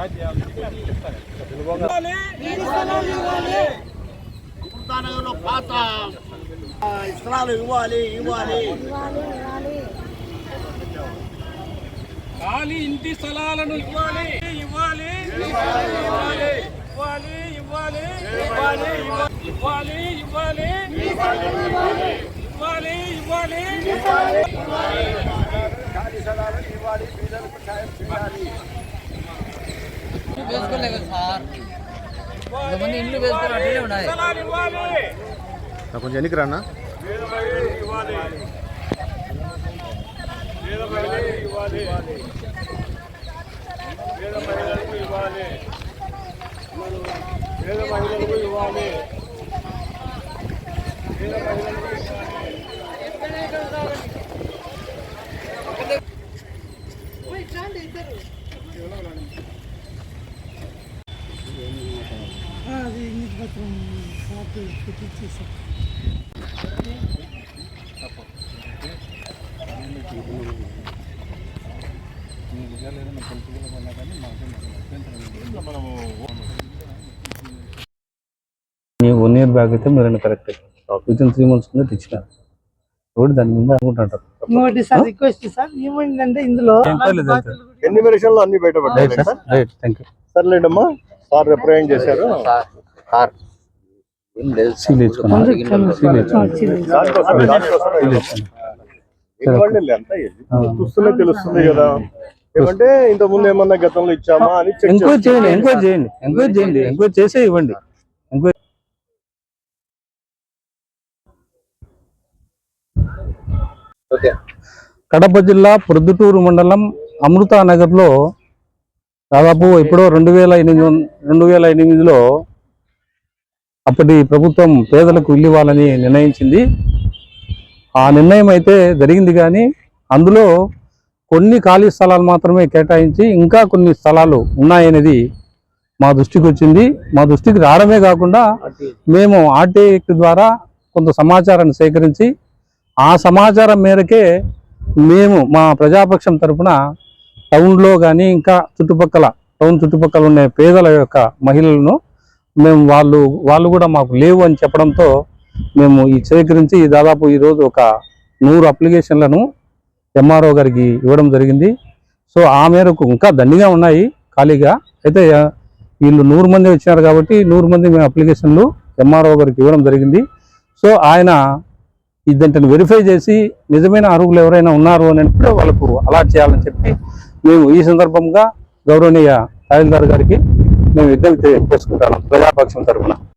Charge చేయాలని చెప్పి చెప్తాను సంతానంలో పాత ఇస్త్రాలు ఇవ్వాలి ఇవ్వాలి. ఖాళీ ఇంటి స్థలాలను ఇవ్వాలి ఇవ్వాలి ఇవ్వాలి. ఇవ్వాలి ఇవ్వాలి ఇవ్వాలి ఇవ్వాలి ఇవ్వాలి. ఇవ్వాలి ఇవ్వాలి ఖాళీ స్థలాలను ఇవ్వాలి ప్రజలకు సాయం చేయాలి వేసుకోలేదు సార్. ఇంతమంది ఇండ్లు వేసుకొని అట్లనే ఉన్నాయి స్థలాలు ఇవ్వాలి కొంచెం ఎన్నికి రానా? పేద మహిళలకు ఇవ్వాలి పేద మహిళలకు ఇవ్వాలి పేద మహిళలకు ఇవ్వాలి పేద మహిళలకు ఇవ్వాలి పేద మహిళలకు ఇవ్వాలి వన్ ఇయర్ బ్యాక్ అయితే మీరు correct within three months కింద ఇచ్చినారు కాబట్టి దాని మీద అనుకుంటుంటారు? ఇంకోటి సార్ రిక్వెస్ట్ సార్ ఏమైందంటే ఇందులో ఎన్ని అన్ని బయటపడ్డాయి సార్ రైట్ థ్యాంక్ యూ సర్లేండమ్మా సార్ రిప్రజెంట్ చేశారు. సీల్ అంతా చూస్తూనే తెలుస్తుంది కదా. ఏమంటే ఇంత ముందు ఏమన్నా గతంలో ఇచ్చామా అని చెక్ ఎంక్వైరీ చేయండి ఎంక్వైరీ చేయండి. ఎంక్వైరీ చేయండి. ఎంక్వైరీ చేసే ఇవ్వండి. ఎంక్వైరీ కడప జిల్లా ప్రొద్దుటూరు మండలం అమృతా నగర్లో దాదాపు ఎప్పుడో రెండు వేల ఎనిమిది రెండు వేల ఎనిమిదిలో అప్పటి ప్రభుత్వం పేదలకు ఇల్లు ఇవ్వాలని నిర్ణయించింది. ఆ నిర్ణయం అయితే జరిగింది కానీ అందులో కొన్ని ఖాళీ స్థలాలు మాత్రమే కేటాయించి ఇంకా కొన్ని స్థలాలు ఉన్నాయనేది మా దృష్టికి వచ్చింది. మా దృష్టికి రావడమే కాకుండా మేము ఆర్టీఐ ద్వారా కొంత సమాచారాన్ని సేకరించి ఆ సమాచారం మేరకే మేము మా ప్రజాపక్షం తరపున టౌన్లో కానీ ఇంకా చుట్టుపక్కల టౌన్ చుట్టుపక్కల ఉన్న పేదల యొక్క మహిళలను మేము వాళ్ళు వాళ్ళు కూడా మాకు లేవు అని చెప్పడంతో మేము ఈ సేకరించి దాదాపు ఈరోజు ఒక నూరు అప్లికేషన్లను ఎంఆర్ఓ గారికి ఇవ్వడం జరిగింది. సో ఆ మేరకు ఇంకా దండిగా ఉన్నాయి ఖాళీగా. అయితే వీళ్ళు నూరు మంది వచ్చినారు కాబట్టి నూరు మంది మేము అప్లికేషన్లు ఎంఆర్ఓ గారికి ఇవ్వడం జరిగింది. సో ఆయన ఇదంటిని వెరిఫై చేసి నిజమైన అర్హులు ఎవరైనా ఉన్నారు అని అంటే వాళ్ళకు అలాట్ చేయాలని చెప్పి మేము ఈ సందర్భంగా గౌరవనీయ తహసీల్దార్ గారికి మేము విజ్ఞప్తి చేసుకుంటాను ప్రజాపక్షం తరఫున